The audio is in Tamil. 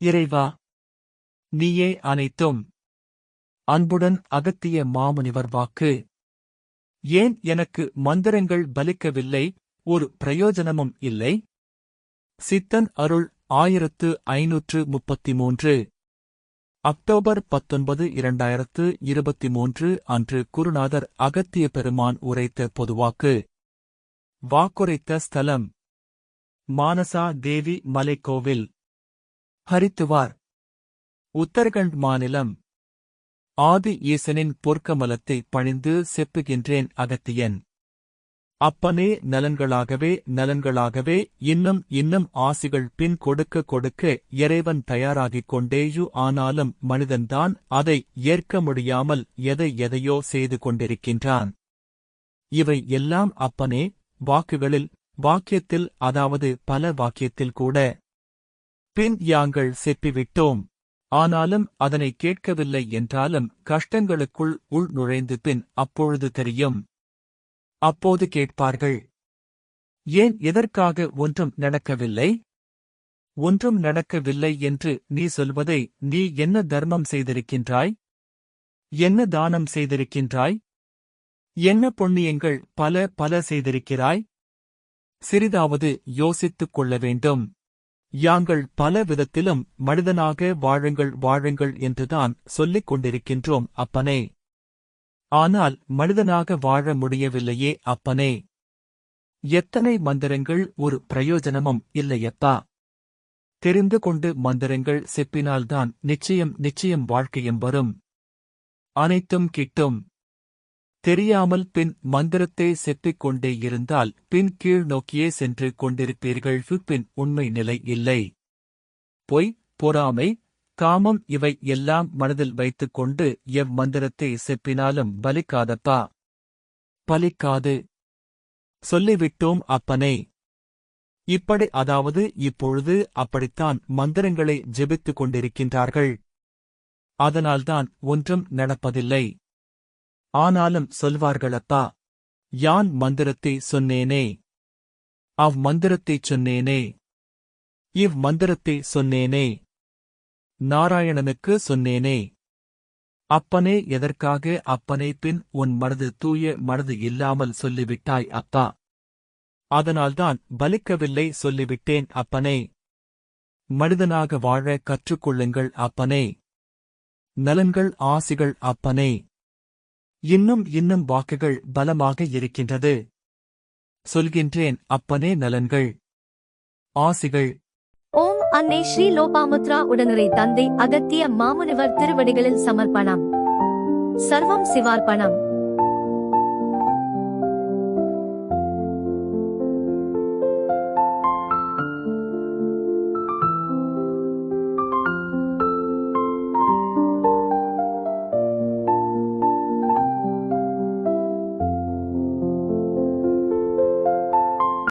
இறைவா நீயே அனைத்தும். அன்புடன் அகத்திய மாமுனிவர் வாக்கு. ஏன் எனக்கு மந்திரங்கள் பலிக்கவில்லை? ஒரு பிரயோஜனமும் இல்லை. சித்தன் அருள் ஆயிரத்து ஐநூற்று முப்பத்தி மூன்று அக்டோபர் பத்தொன்பது இரண்டாயிரத்து இருபத்தி மூன்று அன்று குருநாதர் அகத்திய பெருமான் உரைத்த பொதுவாக்கு. வாக்குரைத்த ஸ்தலம். மானசா தேவி மலைக்கோவில். ஹரித்துவார். உத்தரகண்ட் மாநிலம் ஆதி ஈசனின் பொற்கமலத்தை பணிந்து செப்புகின்றேன் அகத்தியன். அப்பனே நலன்களாகவே நலன்களாகவே இன்னும் இன்னும் ஆசிகள் பின் கொடுக்க கொடுக்க இறைவன் தயாராகிக் கொண்டேயு ஆனாலும் மனிதன்தான் அதை ஏற்க முடியாமல் எதை எதையோ செய்து கொண்டிருக்கின்றான். இவை எல்லாம் அப்பனே வாக்குகளில் வாக்கியத்தில் அதாவது பல வாக்கியத்தில் கூட பின் யாங்கள் செப்பிவிட்டோம். ஆனாலும் அதனை கேட்கவில்லை என்றாலும் கஷ்டங்களுக்குள் உள் நுழைந்து பின் அப்பொழுது தெரியும். அப்போது கேட்பார்கள் ஏன் எதற்காக ஒன்றும் நடக்கவில்லை? ஒன்றும் நடக்கவில்லை என்று நீ சொல்வதை நீ என்ன தர்மம் செய்திருக்கின்றாய்? என்ன தானம் செய்திருக்கின்றாய்? என்ன புண்ணியங்கள் பல பல செய்திருக்கிறாய்? சிறிதாவது யோசித்துக் கொள்ள வேண்டும். யாங்கள் பல விதத்திலும் மனிதனாக வாழுங்கள் வாழுங்கள் என்றுதான் சொல்லிக் கொண்டிருக்கின்றோம் அப்பனே. ஆனால் மனிதனாக வாழ முடியவில்லையே அப்பனே. எத்தனை மந்திரங்கள் ஒரு பிரயோஜனமும் இல்லையப்பா. தெரிந்து கொண்டு மந்திரங்கள் செப்பினால்தான் நிச்சயம் நிச்சயம் வாழ்க்கையும் வரும். அனைத்தும் கிட்டும். தெரியாமல் பின் மந்திரத்தை செப்பிக் கொண்டே இருந்தால் பின் கீழ் நோக்கியே சென்று கொண்டிருப்பீர்கள். பின் உண்மை நிலை இல்லை. பொய் பொறாமை காமம் இவை எல்லாம் மனதில் வைத்துக் கொண்டு எவ் மந்திரத்தை செப்பினாலும் பலிக்காதப்பா? பலிக்காது. சொல்லிவிட்டோம் அப்பனே. இப்படி அதாவது இப்பொழுது அப்படித்தான் மந்திரங்களை ஜெபித்துக் கொண்டிருக்கின்றார்கள். அதனால்தான் ஒன்றும் நடப்பதில்லை. ஆனாலும் சொல்வார்களத்தா யான் மந்திரத்தை சொன்னேனே? அவ் மந்திரத்தைச் சொன்னேனே? இவ் மந்திரத்தை சொன்னேனே? நாராயணனுக்கு சொன்னேனே? அப்பனே எதற்காக அப்பனே பின் உன் மனது தூய மனது இல்லாமல் சொல்லிவிட்டாய் அப்பா? அதனால்தான் பலிக்கவில்லை சொல்லிவிட்டேன் அப்பனே. மனிதனாக வாழ கற்றுக்கொள்ளுங்கள் அப்பனே. நலன்கள் ஆசிகள் அப்பனே. இன்னும் இன்னும் வாக்குகள் பலமாக இருக்கின்றது. சொல்கின்றேன் அப்பனே நலன்கள். ஆசிகள். ஓம் அன்னை ஸ்ரீ லோபாமுத்ரா உடனுரை தந்தை அகத்திய மாமுனிவர் திருவடிகளில் சமர்ப்பணம். சர்வம் சிவார்ப்பணம்.